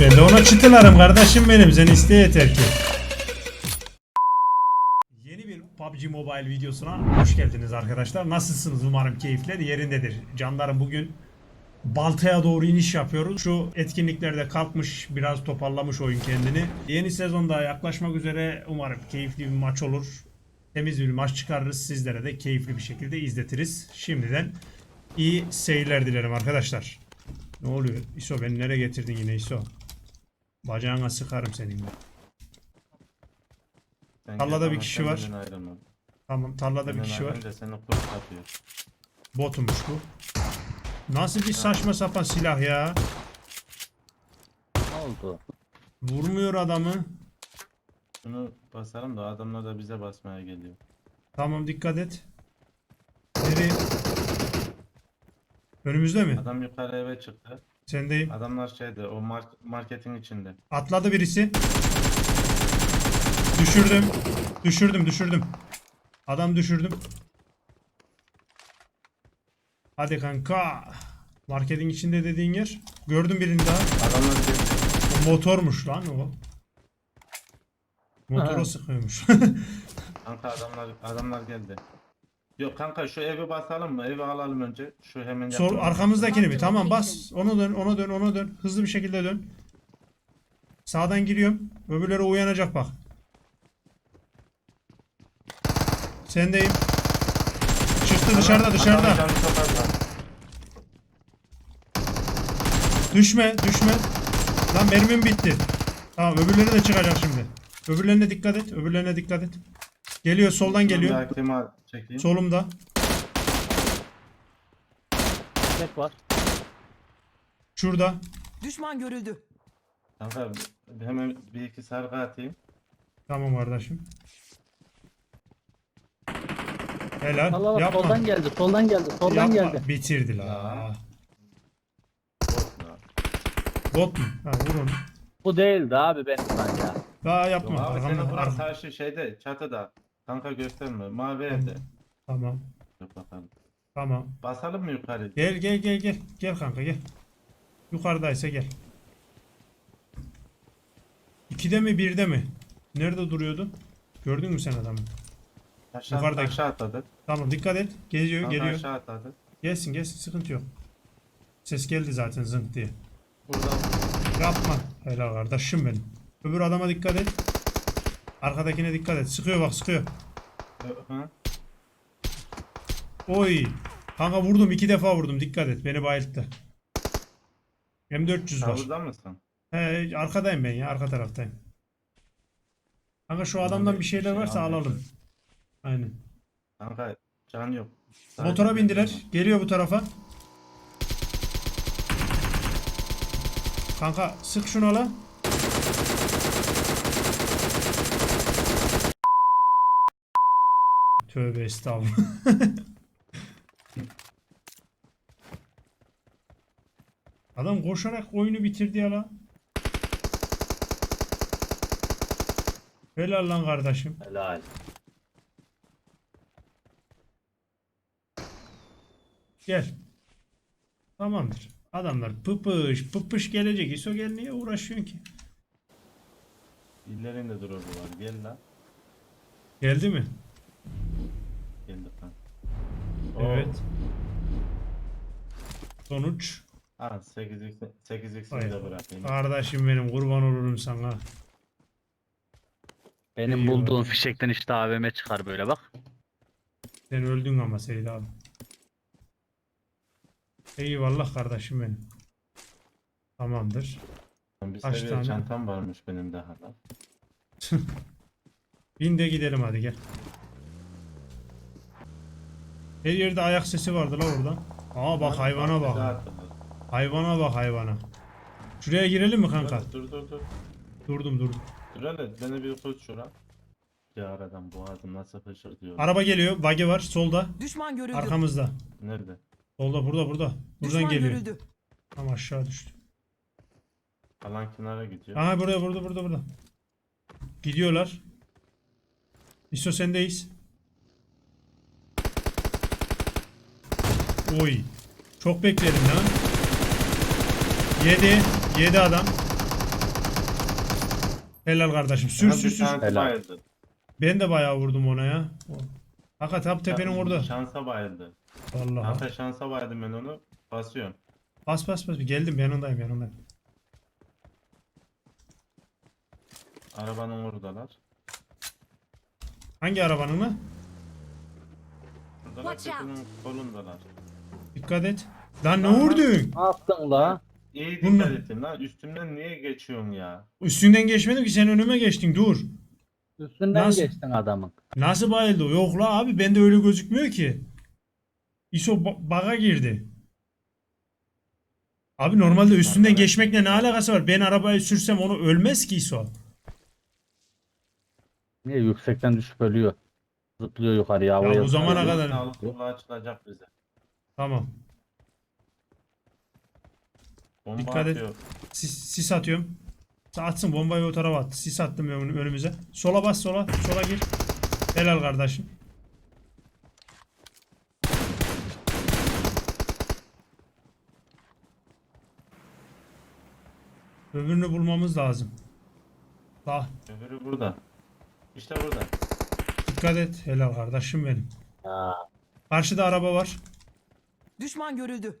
Ben de ona çıtılarım kardeşim benim. Sen iste yeter ki. Yeni bir PUBG Mobile videosuna hoş geldiniz arkadaşlar. Nasılsınız? Umarım keyifler yerindedir. Canlarım bugün Balta'ya doğru iniş yapıyoruz. Şu etkinliklerde kalkmış, biraz toparlamış oyun kendini. Yeni sezonda yaklaşmak üzere umarım keyifli bir maç olur. Temiz bir maç çıkarırız. Sizlere de keyifli bir şekilde izletiriz. Şimdiden iyi seyirler dilerim arkadaşlar. Ne oluyor? İso beni nereye getirdin yine İso? Bacağına sıkarım senin. ben. Sen Tarlada gel bir kişi var. ayrılma. Tamam tarlada bir kişi var. ayrılınca seni kurt atıyor. Botumuş bu. Nasıl bir saçma sapan silah ya? Ne oldu? Vurmuyor adamı. Şunu basalım da adamlar da bize basmaya geliyor. Tamam dikkat et. Nereye? Önümüzde mi? Adam yukarı eve çıktı. Sendeyim. Adamlar şeyde o mark- marketin içinde. Atladı birisi. Düşürdüm. Düşürdüm düşürdüm. Adam düşürdüm. Hadi kanka. Marketin içinde dediğin yer. Gördüm birini daha. Adamlar O motormuş lan o. Motora sıkıyormuş. kanka adamlar adamlar geldi. Yok kanka şu evi basalım mı? Evi alalım önce. Şu hemen Sol yakın. arkamızdakini mi? Tamam bas. Ona dön, ona dön, ona dön. Hızlı bir şekilde dön. Sağdan giriyorum. Öbürleri uyanacak bak. Sendeyim. Çıktı dışarıda dışarıda. Adamın canı çok az var. Düşme düşme. Lan mermim bitti. Tamam öbürleri de çıkacak şimdi. Öbürlerine dikkat et. Öbürlerine dikkat et. Geliyor soldan geliyor. bir aklıma çekeyim. Solumda. Tek var. Şurada. Düşman görüldü. Kanka hemen bir iki sargı atayım. Tamam kardeşim. Helal. Allah Allah Yapma. soldan geldi. Soldan geldi. Soldan Yapma. geldi. Bitirdi la. Ya. Bot Bot mu? Ha vur onu. Bu değildi abi benim lan ya. Daha Yok yapma. abi Arkamda- senin buran ar- karşı şeyde çatıda. Kanka gösterme. Mavi evde. Tamam. Dur bakalım. Tamam. Basalım mı yukarı? Gel gel gel gel. Gel kanka gel. Yukarıdaysa gel. İkide mi birde mi? Nerede duruyordu? Gördün mü sen adamı? Aşağı, Yukarıdaki. aşağı atladı. Tamam dikkat et. Geliyor Kanka geliyor. aşağı atladı. Gelsin gelsin sıkıntı yok. Ses geldi zaten zınk diye. Burada Yapma. Helal kardeşim benim. Öbür adama dikkat et. Arkadakine dikkat et. Sıkıyor bak sıkıyor. Hı? Oy. Kanka vurdum iki defa vurdum. Dikkat et. Beni bayılttı. M400 Sen var. burada mısın? He, arkadayım ben ya. Arka taraftayım. Kanka şu adamdan bir şeyler şey varsa alalım. Aynen. Kanka can yok. Sadece Motora bindiler. Geliyor bu tarafa. Kanka sık şunu la. Tövbe estağfurullah. Adam koşarak oyunu bitirdi ya la. Helal lan kardeşim. Helal. Gel. Tamamdır. Adamlar pıpış pıpış gelecek. İso gel niye uğraşıyorsun ki? İllerinde var. Gel lan. Geldi mi? Evet. Sonuç. Ha 8x 8x'i Ay. de bırakayım. Kardeşim benim kurban olurum sana. Benim Eyvallah. bulduğum fişekten işte AVM çıkar böyle bak. Sen öldün ama Seyit abi. Eyvallah kardeşim benim. Tamamdır. Bir Kaç seviye tane? çantam varmış benim daha lan. Bin de gidelim hadi gel. Her yerde ayak sesi vardı la orada. Aa bak hayvana bak. Hayvana bak hayvana. Şuraya girelim mi kanka? Dur dur dur. Durdum durdum. Dur hele beni bir tut şura. Ya aradan boğazım nasıl fışırdıyor. Araba geliyor. Buggy var solda. Düşman görüldü. Arkamızda. Nerede? Solda burada burada. Buradan Düşman geliyor. görüldü. Tam aşağı düştü. Alan kenara gidiyor. Aha buraya burada burada burada. Gidiyorlar. İso sendeyiz. Oy. Çok bekledim lan. Yedi. Yedi adam. Helal kardeşim. Sür sür sür. Helal. bayıldı. Ben de bayağı vurdum ona ya. Hakikat hap tepenin orada. Şansa bayıldı. Vallahi. Kanka şansa bayıldım ben onu. Basıyorum. Bas bas bas. Geldim yanındayım yanındayım. Arabanın oradalar. Hangi arabanın mı? Buradalar Watch out. tepenin solundalar. Dikkat et. Lan ne vurdun? Ne yaptın la? İyi Bunlar- dikkat ettim lan. Üstümden niye geçiyorsun ya? Üstünden geçmedim ki sen önüme geçtin. Dur. Üstünden Nasıl? geçtin adamın. Nasıl bayıldı? o? Yok la abi bende öyle gözükmüyor ki. ISO ba- baga girdi. Abi normalde üstünden geçmekle ne alakası var? Ben arabayı sürsem onu ölmez ki ISO. Niye yüksekten düşüp ölüyor. Zıplıyor yukarıya havaya. bu zamana zıplıyor. kadar- Sağlık kulağı açılacak bize. Tamam. Bomba Dikkat et. atıyor. Sis, sis atıyorum. Atsın bombayı o tarafa at. Sis attım ön- önümüze. Sola bas sola. Sola gir. Helal kardeşim. Öbürünü bulmamız lazım. Sağ. Öbürü burada. İşte burada. Dikkat et. Helal kardeşim benim. Ha, Karşıda araba var. Düşman görüldü.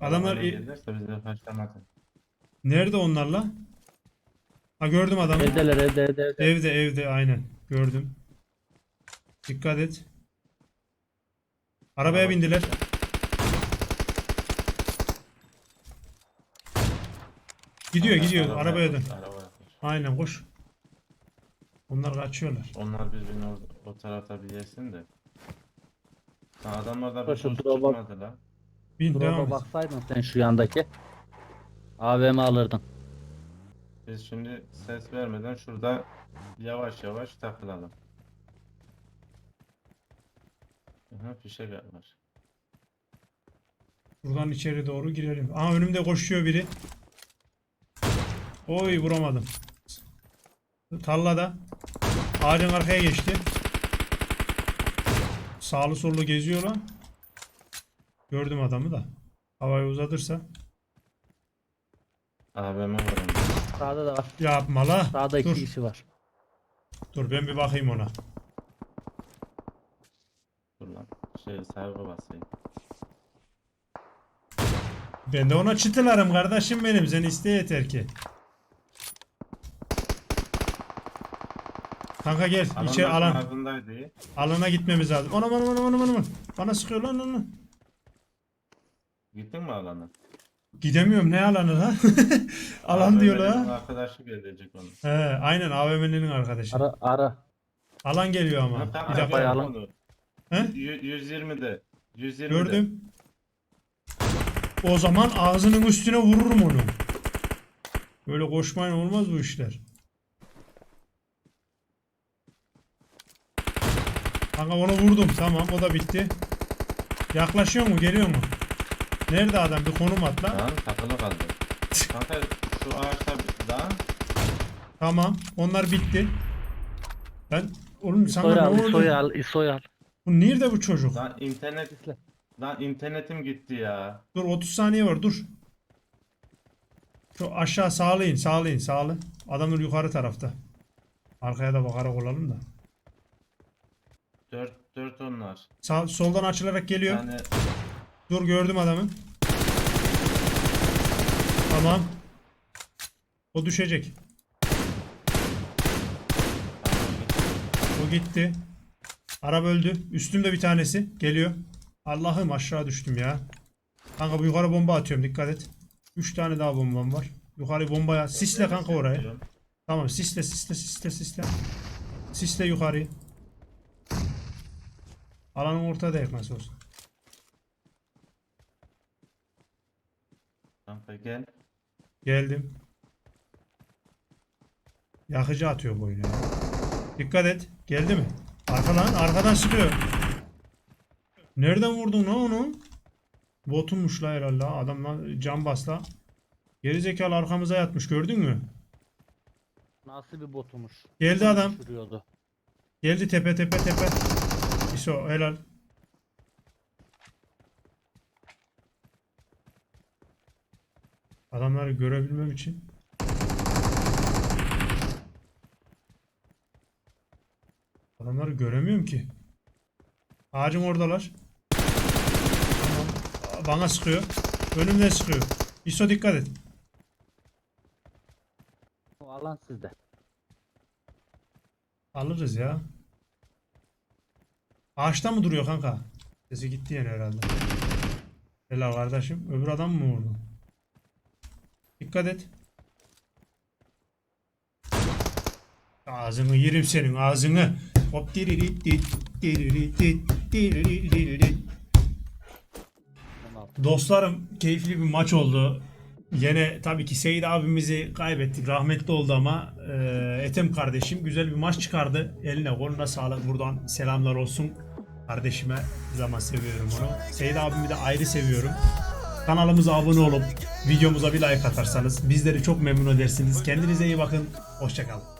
Adamlar gelirse bize nerede onlarla? Ha gördüm adamı. Evdeler evde evde evde. Evde evde aynen. Gördüm. Dikkat et. Arabaya Araba- bindiler. Gidiyor gidiyor. Arabaya dön. koş, arabaya koş. Aynen koş. Onlar kaçıyorlar. Onlar birbirini o, o tarafta bir yesin de. Ha, adamlar da bir Koşun, boş drop'a- çıkmadı la. Bin devam Drop'a et. baksaydın sen şu yandaki. AVM alırdın. Biz şimdi ses vermeden şurada yavaş yavaş takılalım. Aha fişek var. Buradan içeri doğru girelim. Aa önümde koşuyor biri. Oy vuramadım. Tarlada. Ağacın arkaya geçti. Sağlı sollu geziyor lan. Gördüm adamı da. Havayı uzatırsa. AVM var. Sağda da var. Yapma la. Sağda iki Dur. kişi var. Dur ben bir bakayım ona. Dur lan. Şey sargı basayım. Ben de ona çıtılarım kardeşim benim. Sen iste yeter ki. Kanka gel. içeri alan. ardındaydı iyi. Alana gitmemiz lazım. Anam anam anam anam anam. Bana sıkıyor lan lan lan. Gittin mi alana? Gidemiyorum ne alanı la? Alan diyor AVM'nin la. Arkadaşı gelecek onu. He, aynen AVM'nin arkadaşı. Ara ara. Alan geliyor ama. Ha, Bir tamam, dakika. lan. onu. He? Yü- 120'de. 120'de. Gördüm. O zaman ağzının üstüne vururum onu. Böyle koşmayın olmaz bu işler. Kanka onu vurdum. Tamam o da bitti. Yaklaşıyor mu? Geliyor mu? Nerede adam? Bir konum at lan. Lan takılı kaldı. Kanka şu ağaçta bir- lan Tamam. Onlar bitti. Ben oğlum sana ne oldu? İso'yu al, İso'yu al. Bu nerede bu çocuk? lan internet lan internetim gitti ya. Dur 30 saniye var dur. Şu aşağı sağlayın sağlayın sağlı. Adamlar yukarı tarafta. Arkaya da bakarak olalım da. 4 4 onlar. Sağ, soldan açılarak geliyor. Yani Dur gördüm adamı. Tamam. O düşecek. O gitti. Araba öldü. Üstümde bir tanesi. Geliyor. Allah'ım aşağı düştüm ya. Kanka bu yukarı bomba atıyorum dikkat et. 3 tane daha bombam var. Yukarı bombaya. Sisle kanka oraya. Tamam sisle sisle sisle sisle. Sisle yukarıyı. Alanın ortadayız nasıl olsa. Kanka gel. Geldim. Yakıcı atıyor bu oyunu. ya. Dikkat et. Geldi mi? Arkadan, arkadan sıkıyor. Nereden vurdun lan onu? Botunmuş la herhalde. ha. Adam lan cam bas la. Geri zekalı arkamıza yatmış gördün mü? Nasıl bir botumuş. Geldi adam. Düşürüyordu. Geldi tepe tepe tepe. İso helal. Adamları görebilmem için. Adamları göremiyorum ki. Ağacın oradalar. Tamam. Bana sıkıyor. Önümden sıkıyor. İso dikkat et. O alan sizde. Alırız ya. Ağaçta mı duruyor kanka? Sesi gitti yani herhalde. Helal kardeşim. Öbür adam mı vurdu? Dikkat et. Ağzını yerim senin ağzını. Hop diriri dit diriri dit diriri diriri. 16. Dostlarım keyifli bir maç oldu. Yine tabii ki Seyit abimizi kaybettik. Rahmetli oldu ama e, Ethem kardeşim güzel bir maç çıkardı. Eline koluna sağlık. Buradan selamlar olsun kardeşime. Zaman seviyorum onu. Seyit abimi de ayrı seviyorum. Kanalımıza abone olup videomuza bir like atarsanız bizleri çok memnun edersiniz. Kendinize iyi bakın. Hoşçakalın.